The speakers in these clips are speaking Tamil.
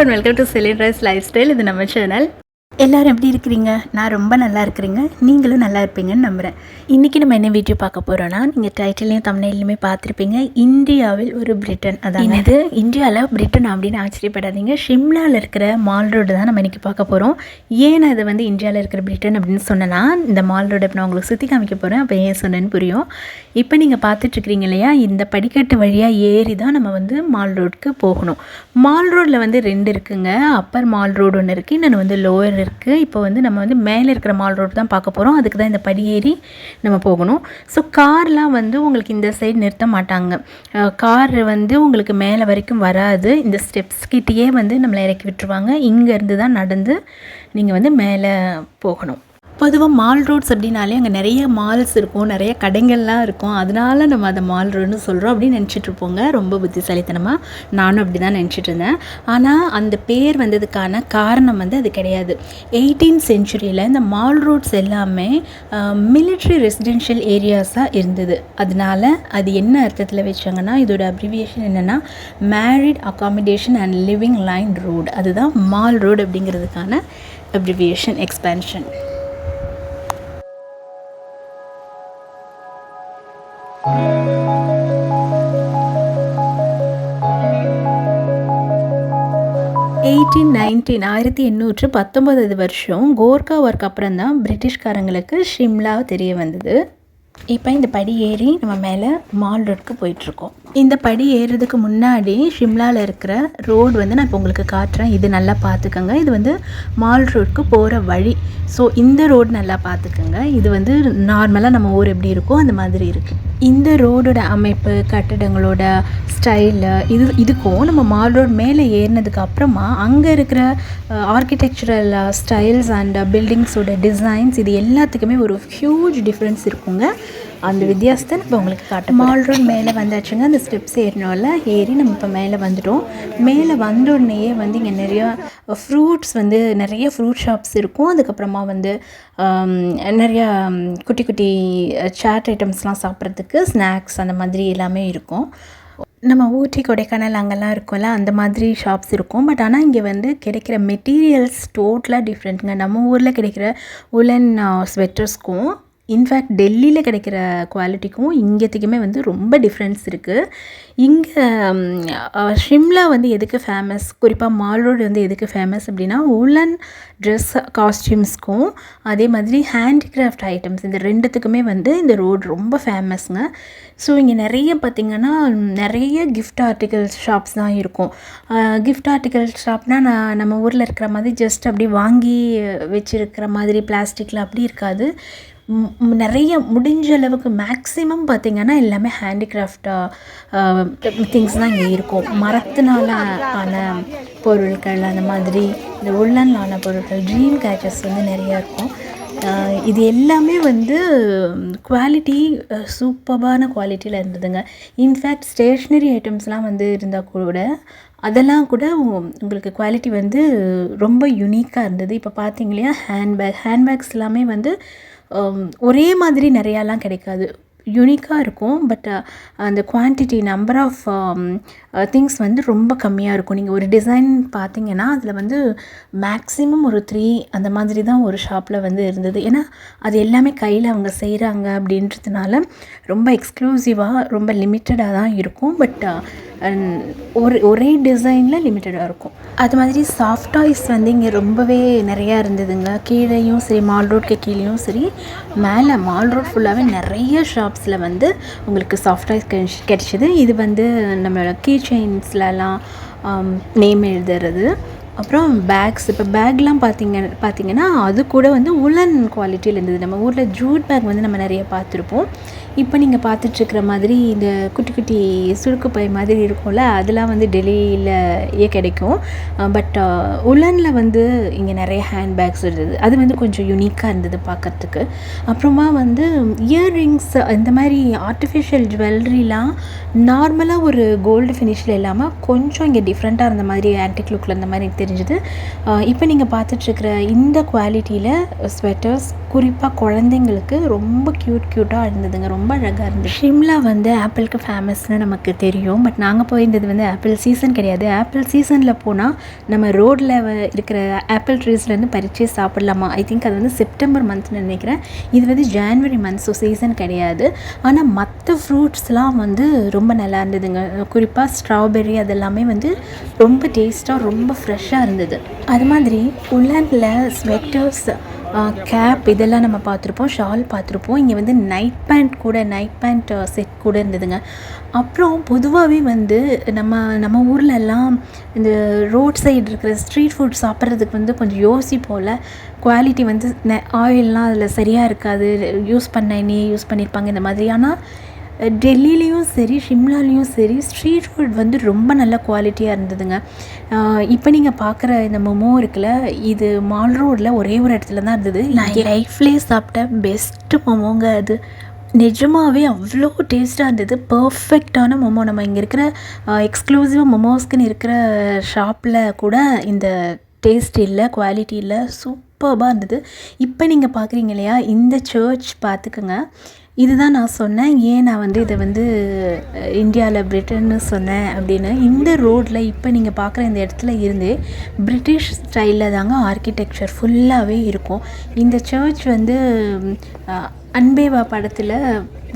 வணக்கம் and welcome to Celine rice lifestyle இது நம்ம சேனல் எல்லோரும் எப்படி இருக்கிறீங்க? நான் ரொம்ப நல்லா இருக்கிறீங்க. நீங்களும் நல்லா இருப்பீங்கன்னு நம்புகிறேன் இன்றைக்கி நம்ம என்ன வீடியோ பார்க்க போகிறோன்னா நீங்கள் டைட்டிலையும் தமிழ்லையுமே பார்த்துருப்பீங்க. இந்தியாவில் ஒரு பிரிட்டன் அதான் இது இந்தியாவில் பிரிட்டன் அப்படின்னு ஆச்சரியப்படாதீங்க. ஷிம்லாவில் இருக்கிற மால் ரோடு தான் நம்ம இன்றைக்கி பார்க்க போகிறோம் ஏன் அது இதை வந்து இந்தியாவில் இருக்கிற பிரிட்டன் அப்படின்னு சொன்னேன்னா இந்த மால் ரோடு நான் உங்களுக்கு சுற்றி காமிக்க போகிறேன் அப்போ ஏன் சொன்னேன்னு புரியும். இப்போ நீங்கள் பார்த்துட்ருக்கிறீங்க இல்லையா இந்த படிக்கட்டு வழியாக ஏறி தான் நம்ம வந்து மால் ரோடுக்கு போகணும். மால் ரோட்டில் வந்து ரெண்டு இருக்குங்க. அப்பர் மால் ரோடு ஒன்று இருக்குது இன்னொன்று வந்து லோயர் இருக்குது இப்போ வந்து நம்ம வந்து மேலே இருக்கிற மால் ரோடு தான் பார்க்க போகிறோம் அதுக்கு தான் இந்த படியேறி நம்ம போகணும். ஸோ கார்லாம் வந்து உங்களுக்கு இந்த சைடு நிறுத்த மாட்டாங்க. கார் வந்து உங்களுக்கு மேலே வரைக்கும் வராது. இந்த ஸ்டெப்ஸ் கிட்டேயே வந்து நம்மளை இறக்கி விட்டுருவாங்க. இங்கேருந்து தான் நடந்து நீங்கள் வந்து மேலே போகணும். பொதுவாக மால் ரோட்ஸ் அப்படின்னாலே அங்கே நிறைய மால்ஸ் இருக்கும் நிறைய கடைகள்லாம் இருக்கும். அதனால நம்ம அதை மால் ரோடுன்னு சொல்கிறோம் அப்படின்னு நினச்சிட்டு இருப்போங்க. ரொம்ப புத்திசாலித்தனமாக நானும் அப்படி தான் நினச்சிட்டு இருந்தேன். ஆனால் அந்த பேர் வந்ததுக்கான காரணம் வந்து அது கிடையாது. எயிட்டீன் செஞ்சுரியில் இந்த மால் ரோட்ஸ் எல்லாமே மிலிட்ரி ரெசிடென்ஷியல் ஏரியாஸாக இருந்தது. அதனால அது என்ன அர்த்தத்தில் வச்சாங்கன்னா இதோட அப்ரிவியேஷன் என்னென்னா married accommodation and living line road அதுதான் மால் ரோடு அப்படிங்கிறதுக்கான அப்ரிவியேஷன் எக்ஸ்பேன்ஷன் எயிட்டீன் நைன்டீன் ஆயிரத்தி எண்ணூற்று பத்தொம்பது வருஷம் கோர்கா ஒர்க் அப்புறம் தான் பிரிட்டிஷ்காரங்களுக்கு ஷிம்லா தெரிய வந்தது. இப்போ இந்த படி ஏறி நம்ம மேலே மால் ரோடுக்கு போயிட்டுருக்கோம். இந்த படி ஏறுறதுக்கு முன்னாடி ஷிம்லாவில் இருக்கிற ரோடு வந்து நான் இப்போ உங்களுக்கு காட்டுறேன். இது நல்லா பார்த்துக்கோங்க இது வந்து மால் ரோடுக்கு போகிற வழி. ஸோ இந்த ரோடு நல்லா பார்த்துக்கோங்க இது வந்து நார்மலாக நம்ம ஊர் எப்படி இருக்கோ அந்த மாதிரி இருக்குது இந்த ரோடோட அமைப்பு கட்டிடங்களோட ஸ்டைலு இது இதுக்கும் நம்ம மால் ரோடு மேலே ஏறினதுக்கு அப்புறமா அங்கே இருக்கிற ஆர்கிடெக்சரல் ஸ்டைல்ஸ் அண்ட் பில்டிங்ஸோட டிசைன்ஸ் இது எல்லாத்துக்குமே ஒரு ஹியூஜ் டிஃப்ரென்ஸ் இருக்குங்க. அந்த வித்தியாசத்தை இப்போ உங்களுக்கு காட்டு மால் ரோட் மேலே வந்தாச்சுங்க. அந்த ஸ்டெப்ஸ் ஏறினோம்ல ஏறி நம்ம இப்போ மேலே வந்துட்டோம். மேலே வந்த உடனேயே வந்து இங்கே நிறையா ஃப்ரூட்ஸ் வந்து நிறைய ஃப்ரூட் ஷாப்ஸ் இருக்கும். அதுக்கப்புறமா வந்து நிறையா குட்டி குட்டி சாட் ஐட்டம்ஸ்லாம் சாப்பிட்றதுக்கு ஸ்நாக்ஸ் அந்த மாதிரி எல்லாமே இருக்கும். நம்ம ஊட்டி கொடைக்கானல் அங்கெல்லாம் இருக்கும்ல அந்த மாதிரி ஷாப்ஸ் இருக்கும். பட் ஆனால் இங்கே வந்து கிடைக்கிற மெட்டீரியல்ஸ் டோட்டலாக டிஃப்ரெண்ட்டுங்க நம்ம ஊரில் கிடைக்கிற உலன் ஸ்வெட்டர்ஸ்க்கும் இன்ஃபேக்ட் டெல்லியில் கிடைக்கிற குவாலிட்டிக்கும் இங்கேத்துக்குமே வந்து ரொம்ப டிஃப்ரென்ஸ் இருக்குது இங்கே ஷிம்லா வந்து எதுக்கு ஃபேமஸ் குறிப்பாக மால் ரோடு வந்து எதுக்கு ஃபேமஸ் அப்படின்னா உலன் ட்ரெஸ் காஸ்டியூம்ஸ்க்கும் அதே மாதிரி ஹேண்டிகிராஃப்ட் ஐட்டம்ஸ் இந்த ரெண்டுத்துக்குமே வந்து இந்த ரோடு ரொம்ப ஃபேமஸ்ங்க ஸோ இங்கே நிறைய பார்த்திங்கன்னா நிறைய கிஃப்ட் ஆர்டிகல்ஸ் ஷாப்ஸ் தான் இருக்கும். கிஃப்ட் ஆர்டிகல் ஷாப்னால் நான் நம்ம ஊரில் இருக்கிற மாதிரி ஜஸ்ட் அப்படி வாங்கி வச்சுருக்கிற மாதிரி பிளாஸ்டிக்கில் அப்படி இருக்காது. நிறைய முடிஞ்ச அளவுக்கு மேக்ஸிமம் பார்த்திங்கன்னா எல்லாமே ஹேண்டிகிராஃப்டாக திங்ஸ் தான் இங்கே இருக்கும். மரத்தினால ஆன பொருட்கள் அந்த மாதிரி இந்த உள்ளன் ஆன பொருட்கள் ட்ரீம் கேச்சஸ் வந்து நிறையா இருக்கும். இது எல்லாமே வந்து குவாலிட்டி சூப்பர்பான குவாலிட்டியில் இருந்ததுங்க. இன்ஃபேக்ட் ஸ்டேஷ்னரி ஐட்டம்ஸ்லாம் வந்து இருந்தால் கூட அதெல்லாம் கூட உங்களுக்கு குவாலிட்டி வந்து ரொம்ப யுனிக்காக இருந்தது. இப்போ பார்த்தீங்க இல்லையா ஹேண்ட்பேக் ஹேண்ட்பேக்ஸ் எல்லாமே வந்து ஒரே மாதிரி நிறையாலாம் கிடைக்காது. யூனிக்காக இருக்கும் பட் அந்த குவான்டிட்டி நம்பர் ஆஃப் திங்ஸ் வந்து ரொம்ப கம்மியாக இருக்கும். நீங்கள் ஒரு டிசைன் பார்த்தீங்கன்னா அதில் வந்து மேக்ஸிமம் ஒரு த்ரீ அந்த மாதிரி தான் ஒரு ஷாப்பில் வந்து இருந்தது. ஏன்னா அது எல்லாமே கையில் அவங்க செய்கிறாங்க அப்படின்றதுனால ரொம்ப எக்ஸ்க்ளூசிவாக ரொம்ப லிமிட்டடாக தான் இருக்கும். பட் ஒரு ஒரே டிசைனில் லிமிட்டடாக இருக்கும். அது மாதிரி சாஃப்ட் டாய்ஸ் வந்து இங்கே ரொம்பவே நிறையா இருந்ததுங்க. கீழேயும் சரி மால் ரோட்க்கு கீழேயும் சரி மேலே மால் ரோட் ஃபுல்லாகவே நிறைய ஷாப்ஸில் வந்து உங்களுக்கு சாஃப்ட் டாய்ஸ் கிடச்சி கிடைச்சிது. இது வந்து நம்மளோட கீ செயின்ஸ்லலாம் நேம் எழுதுறது. அப்புறம் பேக்ஸ் இப்போ பேக்லாம் பார்த்தீங்க பார்த்தீங்கன்னா அது கூட வந்து உலன் குவாலிட்டியில் இருந்தது. நம்ம ஊரில் ஜூட் பேக் வந்து நம்ம நிறைய பார்த்துருப்போம் இப்போ நீங்கள் பார்த்துட்ருக்குற மாதிரி இந்த குட்டி குட்டி சுருக்கு பை மாதிரி இருக்கும்ல அதெல்லாம் வந்து டெல்லியில் கிடைக்கும். பட் உலனில் வந்து இங்கே நிறைய ஹேண்ட் பேக்ஸ் இருந்தது. அது வந்து கொஞ்சம் யூனிக்காக இருந்தது பார்க்குறதுக்கு. அப்புறமா வந்து இயர்ரிங்ஸ் இந்த மாதிரி ஆர்டிஃபிஷியல் ஜுவல்லரிலாம் நார்மலாக ஒரு கோல்டு ஃபினிஷில் இல்லாமல் கொஞ்சம் இங்கே டிஃப்ரெண்ட்டாக இருந்த மாதிரி ஆன்டிக் லுக்கில் இருந்த மாதிரி எனக்கு தெரிஞ்சுது. இப்போ நீங்கள் பார்த்துட்ருக்குற இந்த குவாலிட்டியில் ஸ்வெட்டர்ஸ் குறிப்பாக குழந்தைங்களுக்கு ரொம்ப க்யூட் க்யூட்டாக இருந்ததுங்க. ரொம்ப ரொம்ப அழகாக இருந்தது. ஷிம்லா வந்து ஆப்பிளுக்கு ஃபேமஸ்னு நமக்கு தெரியும். பட் நாங்கள் போயிருந்தது வந்து ஆப்பிள் சீசன் கிடையாது. ஆப்பிள் சீசனில் போனால் நம்ம ரோட்டில் இருக்கிற ஆப்பிள் ட்ரீஸ்லேருந்து பறித்து சாப்பிட்லாமா? ஐ திங்க் அது வந்து செப்டம்பர் மந்த்னு நினைக்கிறேன். இது வந்து ஜான்வரி மந்த் ஸோ சீசன் கிடையாது. ஆனால் மற்ற ஃப்ரூட்ஸ்லாம் வந்து ரொம்ப நல்லா இருந்ததுங்க. குறிப்பாக ஸ்ட்ராபெர்ரி அதெல்லாமே வந்து ரொம்ப டேஸ்ட்டாக ரொம்ப ஃப்ரெஷ்ஷாக இருந்தது. அது மாதிரி உள்ளனில் ஸ்வெட்டர்ஸ் கேப் இதெல்லாம் நம்ம பார்த்துருப்போம் ஷால் பார்த்துருப்போம். இங்கே வந்து நைட் பேண்ட் கூட நைட் பேண்ட் செட் கூட இருந்ததுங்க. அப்புறம் பொதுவாகவே வந்து நம்ம நம்ம ஊர்ல எல்லாம் இந்த ரோட் சைடு இருக்கிற ஸ்ட்ரீட் ஃபுட் சாப்பிட்றதுக்கு வந்து கொஞ்சம் யோசிப்போல் குவாலிட்டி வந்து ஆயிலெலாம் அதில் சரியாக இருக்காது. யூஸ் பண்ண எண்ணெயே யூஸ் பண்ணியிருப்பாங்க இந்த மாதிரி. ஆனால் டெல்லிலேயும் சரி ஷிம்லாலேயும் சரி ஸ்ட்ரீட் ஃபுட் வந்து ரொம்ப நல்ல குவாலிட்டியாக இருந்ததுங்க. இப்போ நீங்கள் பார்க்குற இந்த மொமோ இருக்குல்ல இது மால் ரோடில் ஒரே ஒரு இடத்துல தான் இருந்தது. நான் லைஃப்லேயே சாப்பிட்ட பெஸ்ட்டு மொமோங்க அது. நிஜமாகவே அவ்வளோ டேஸ்ட்டாக இருந்தது. பர்ஃபெக்டான மொமோ. நம்ம இங்கே இருக்கிற எக்ஸ்க்ளூசிவாக மொமோஸ்க்குன்னு இருக்கிற ஷாப்பில் கூட இந்த டேஸ்ட் இல்லை குவாலிட்டி இல்லை சூப்பர்பாக இருந்தது. இப்போ நீங்கள் பார்க்குறீங்க இல்லையா இந்த சர்ச் பார்த்துக்கோங்க இதுதான் நான் சொன்னேன். ஏன் நான் வந்து இதை வந்து இந்தியாவில் பிரிட்டன்னு சொன்னேன் அப்படின்னு. இந்த ரோட்டில் இப்போ நீங்கள் பார்க்குற இந்த இடத்துல இருந்தே பிரிட்டிஷ் ஸ்டைலில் தாங்க ஆர்கிடெக்சர் ஃபுல்லாகவே இருக்கும். இந்த சர்ச் வந்து அன்பேவா படத்தில்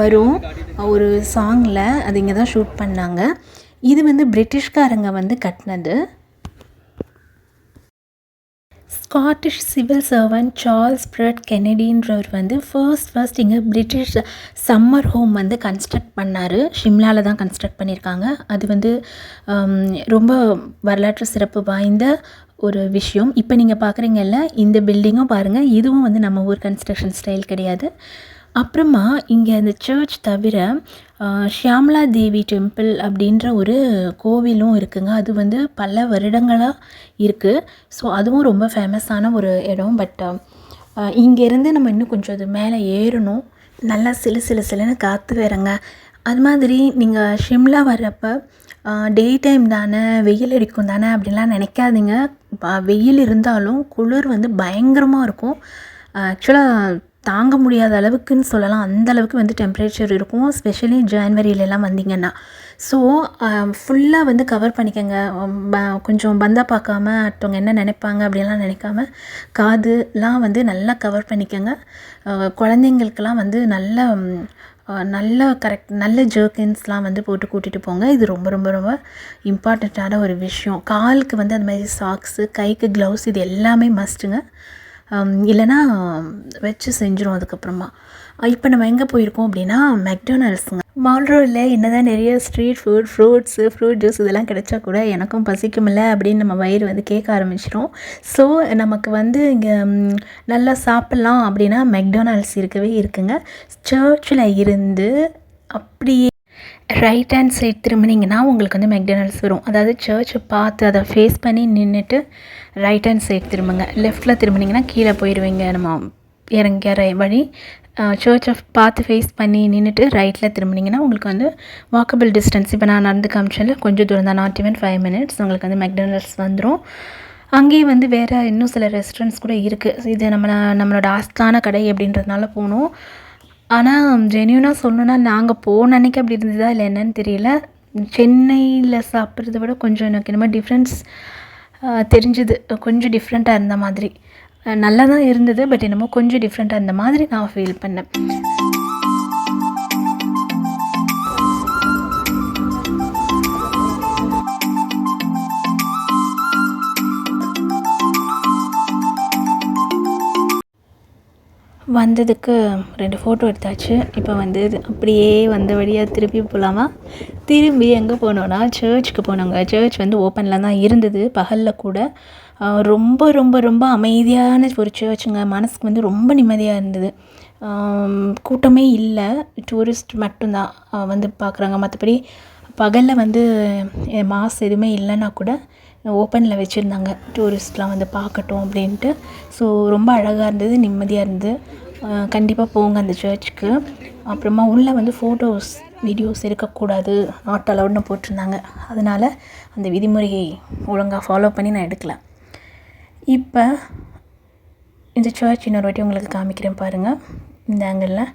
வரும். ஒரு சாங்கில் அது இங்கே தான் ஷூட் பண்ணாங்க. இது வந்து பிரிட்டிஷ்காரங்க வந்து கட்டினது. Scottish civil servant Charles Pratt கெனடின்றவர் வந்து ஃபர்ஸ்ட் ஃபர்ஸ்ட் இங்கே பிரிட்டிஷ் சம்மர் ஹோம் வந்து கன்ஸ்ட்ரக்ட் பண்ணார். ஷிம்லாவில் தான் கன்ஸ்ட்ரக்ட் பண்ணியிருக்காங்க அது வந்து ரொம்ப வரலாற்று சிறப்பு வாய்ந்த ஒரு விஷயம். இப்போ நீங்கள் பார்க்குறீங்கல்ல இந்த பில்டிங்கும் பாருங்கள் இதுவும் வந்து நம்ம ஊர் கன்ஸ்ட்ரக்ஷன் ஸ்டைல் கிடையாது. அப்புறமா இங்கே அந்த சர்ச் தவிர ஆஹ், தேவி டெம்பிள் அப்படின்ற ஒரு கோவிலும் இருக்குங்க. அது வந்து பல வருடங்களாக இருக்குது ஸோ அதுவும் ரொம்ப ஃபேமஸான ஒரு இடம். பட் இங்கேருந்து நம்ம இன்னும் கொஞ்சம் அது மேலே ஏறணும். நல்லா சிலு சிலு சிலுன்னு காற்று வேறங்க அது மாதிரி நீங்கள் ஷிம்லா வர்றப்போ டே டைம் தானே வெயில் அடிக்கும் தானே அப்படின்லாம் நினைக்காதீங்க. வெயில் இருந்தாலும் குளிர் வந்து பயங்கரமாக இருக்கும். ஆக்சுவலாக தாங்க முடியாத அளவுக்குன்னு சொல்லலாம். அந்த அளவுக்கு வந்து டெம்பரேச்சர் இருக்கும். ஸ்பெஷலி ஜான்வரியிலலாம் வந்தீங்கன்னா. ஸோ ஃபுல்லாக um, வந்து கவர் பண்ணிக்கோங்க. கொஞ்சம் பந்தா பார்க்காம அடுத்தவங்க என்ன நினைப்பாங்க அப்படின்லாம் நினைக்காம காதுலாம் வந்து நல்லா கவர் பண்ணிக்கோங்க. குழந்தைங்களுக்கெல்லாம் வந்து நல்ல நல்ல கரெக்ட் நல்ல ஜர்க்கின்ஸ்லாம் வந்து போட்டு கூட்டிகிட்டு போங்க. இது ரொம்ப ரொம்ப ரொம்ப இம்பார்ட்டண்ட்டான ஒரு விஷயம். காலுக்கு வந்து அந்த மாதிரி சாக்ஸு கைக்கு க்ளவுஸ் இது எல்லாமே மஸ்ட்டுங்க இல்லைன்னா வச்சு செஞ்சிடும் அதுக்கப்புறமா. இப்போ நம்ம எங்கே போயிருக்கோம் அப்படின்னா மெக்டொனால்ட்ஸுங்க மால் ரோடில் என்ன தான் நிறைய street food fruits fruit juice இதெல்லாம் கிடைச்சா கூட எனக்கும் பசிக்குமில்ல அப்படின்னு நம்ம வயிறு வந்து கேட்க ஆரம்பிச்சிடும் ஸோ நமக்கு வந்து இங்கே நல்லா சாப்பிட்லாம் அப்படின்னா மெக்டோனல்ஸ் இருக்கவே இருக்குங்க. சர்ச்சில் இருந்து அப்படியே ரைட் ஹேண்ட் சைட் திரும்பினீங்கன்னா உங்களுக்கு வந்து மெக்டனல்ஸ் வரும். அதாவது சர்ச்சை பார்த்து அதை ஃபேஸ் பண்ணி நின்றுட்டு ரைட் ஹேண்ட் சைட் திரும்புங்க. லெஃப்ட்டில் திரும்பினீங்கன்னா கீழே போயிடுவீங்க நம்ம இறங்கிற வழி சர்ச்சை பார்த்து ஃபேஸ் பண்ணி நின்றுட்டு ரைட்டில் திரும்பினீங்கன்னா உங்களுக்கு வந்து வாக்கபிள் டிஸ்டன்ஸ் இப்போ நான் நடந்து காமிச்சேன்ல கொஞ்சம் தூரம் தான். நாட் ஈவன் ஃபைவ் மினிட்ஸ் உங்களுக்கு வந்து மெக்டனல்ஸ் வந்துடும் அங்கேயே வந்து வேறு இன்னும் சில ரெஸ்டாரண்ட்ஸ் கூட இருக்குது இது நம்ம நம்மளோட ஆஸ்தான கடை அப்படின்றதுனால போனோம். ஆனால் ஜென்யூனாக சொல்லணுன்னா நாங்கள் போன அன்னைக்கு அப்படி இருந்ததா இல்லை என்னன்னு தெரியல. சென்னையில் சாப்பிட்றத விட கொஞ்சம் எனக்கு என்னமோ டிஃப்ரென்ஸ் தெரிஞ்சுது. கொஞ்சம் டிஃப்ரெண்ட்டாக இருந்த மாதிரி. நல்லா தான் இருந்தது பட் என்னமோ கொஞ்சம் டிஃப்ரெண்ட்டாக இருந்த மாதிரி நான் ஃபீல் பண்ணேன். வந்ததுக்கு ரெண்டு ஃபோட்டோ எடுத்தாச்சு. இப்போ வந்து அப்படியே வந்த வழியாக திருப்பி போகலாமா திரும்பி எங்கே போனோன்னா சர்ச்சுக்கு போனோங்க. சர்ச் வந்து ஓப்பனில் தான் இருந்தது. பகலில் கூட. ரொம்ப ரொம்ப ரொம்ப அமைதியான ஒரு சர்ச்சுங்க மனசுக்கு வந்து ரொம்ப நிம்மதியாக இருந்தது. கூட்டமே இல்லை. டூரிஸ்ட் மட்டும்தான் வந்து பார்க்குறாங்க மற்றபடி பகலில் வந்து மாஸ் எதுவுமே இல்லைன்னா கூட ஓப்பனில் வச்சுருந்தாங்க. டூரிஸ்ட்லாம் வந்து பார்க்கட்டும் அப்படின்ட்டு. ஸோ ரொம்ப அழகாக இருந்தது நிம்மதியாக இருந்தது. கண்டிப்பாக போங்க அந்த சர்ச்சுக்கு. அப்புறமா உள்ளே வந்து ஃபோட்டோஸ் வீடியோஸ் எடுக்கக்கூடாது நாட் அலவுட்னு போட்டிருந்தாங்க. அதனால் அந்த விதிமுறையை ஒழுங்காக ஃபாலோ பண்ணி நான் எடுக்கல. இப்போ இந்த சர்ச் இன்னொரு வாட்டி உங்களுக்கு காமிக்கிறேன் பாருங்கள் இந்த ஆங்கிளில்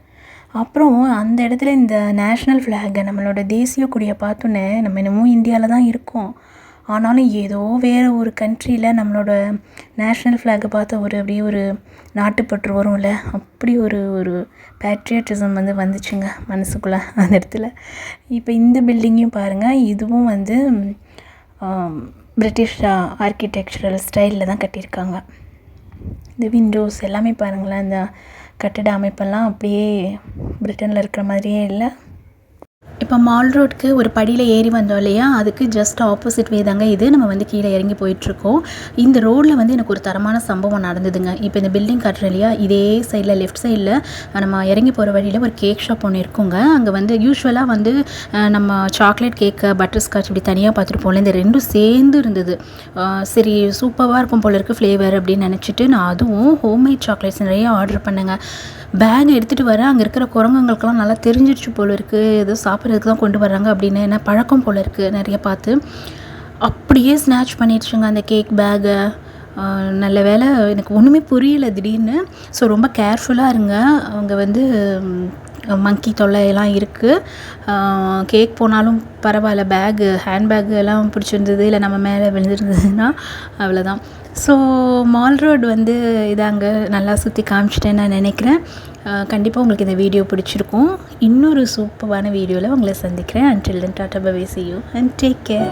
அப்புறம் அந்த இடத்துல இந்த நேஷ்னல் ஃப்ளாகை நம்மளோட தேசிய கொடியை பார்த்தோன்னே நம்ம என்னமோ இந்தியாவில் தான் இருக்கோம். ஆனாலும் ஏதோ வேறு ஒரு கண்ட்ரியில் நம்மளோட நேஷ்னல் ஃப்ளாகை பார்த்த ஒரு அப்படியே ஒரு நாட்டுப்பற்று வரும்ல? அப்படி ஒரு ஒரு பேட்ரியட்டிசம் வந்து வந்துச்சுங்க மனசுக்குள்ளே அந்த இடத்துல. இப்போ இந்த பில்டிங்கையும் பாருங்கள் இதுவும் வந்து பிரிட்டிஷ் ஆர்கிடெக்சரல் ஸ்டைலில் தான் கட்டியிருக்காங்க. இந்த விண்டோஸ் எல்லாமே பாருங்களேன் இந்த கட்டிட அமைப்பெல்லாம் அப்படியே பிரிட்டனில் இருக்கிற மாதிரியே இல்லை. இப்போ மால் ரோட்க்கு ஒரு படியில் ஏறி வந்தோம் இல்லையா? அதுக்கு ஜஸ்ட் ஆப்போசிட் வே தாங்க இது. நம்ம வந்து கீழே இறங்கி போயிட்டுருக்கோம். இந்த ரோட்டில் வந்து எனக்கு ஒரு தரமான சம்பவம் நடந்ததுங்க. இப்போ இந்த பில்டிங் கட்டுறோம் இல்லையா? இதே சைடில் லெஃப்ட் சைடில் நம்ம இறங்கி போகிற வழியில் ஒரு கேக் ஷாப் ஒன்று இருக்குங்க. அங்கே வந்து யூஸ்வலாக வந்து நம்ம சாக்லேட் கேக்கு பட்டர் ஸ்காட்ச் இப்படி தனியாக பார்த்துட்டு போகல. இந்த ரெண்டும் சேர்ந்து இருந்தது. சரி சூப்பராக இருக்கும் போல இருக்குது ஃப்ளேவர் அப்படின்னு நினச்சிட்டு நான் அதுவும் ஹோம்மேட் சாக்லேட்ஸ் நிறைய ஆர்டர் பண்ணேங்க. பேக் எடுத்துகிட்டு வர அங்கே இருக்கிற குரங்குங்களுக்கெல்லாம் நல்லா தெரிஞ்சிருச்சு போல இருக்குது ஏதோ சாப்பிட்றதுக்கு தான் கொண்டு வர்றாங்க அப்படின்னு என்ன பழக்கம் போல இருக்குது நிறைய பார்த்து. அப்படியே ஸ்நாச் பண்ணிடுச்சுங்க அந்த கேக் பேகை நல்ல வேலை எனக்கு ஒன்றுமே புரியல திடீர்னு. ஸோ ரொம்ப கேர்ஃபுல்லாக இருங்க. அவங்க வந்து மங்கி தொல்லையெல்லாம் இருக்குது கேக் போனாலும் பரவாயில்ல. பேகு ஹேண்ட்பேக் எல்லாம் பிடிச்சிருந்தது இல்லை நம்ம மேலே விழுந்துருந்ததுன்னா அவ்வளோதான் ஸோ மால் ரோடு வந்து இதாங்க நல்லா சுற்றி காமிச்சிட்டேன்னு நான் நினைக்கிறேன். கண்டிப்பாக உங்களுக்கு இந்த வீடியோ பிடிச்சிருக்கும். இன்னொரு சூப்பரான வீடியோவில் உங்களை சந்திக்கிறேன். அண்ட் தென் டாட்டா பபே see you and take care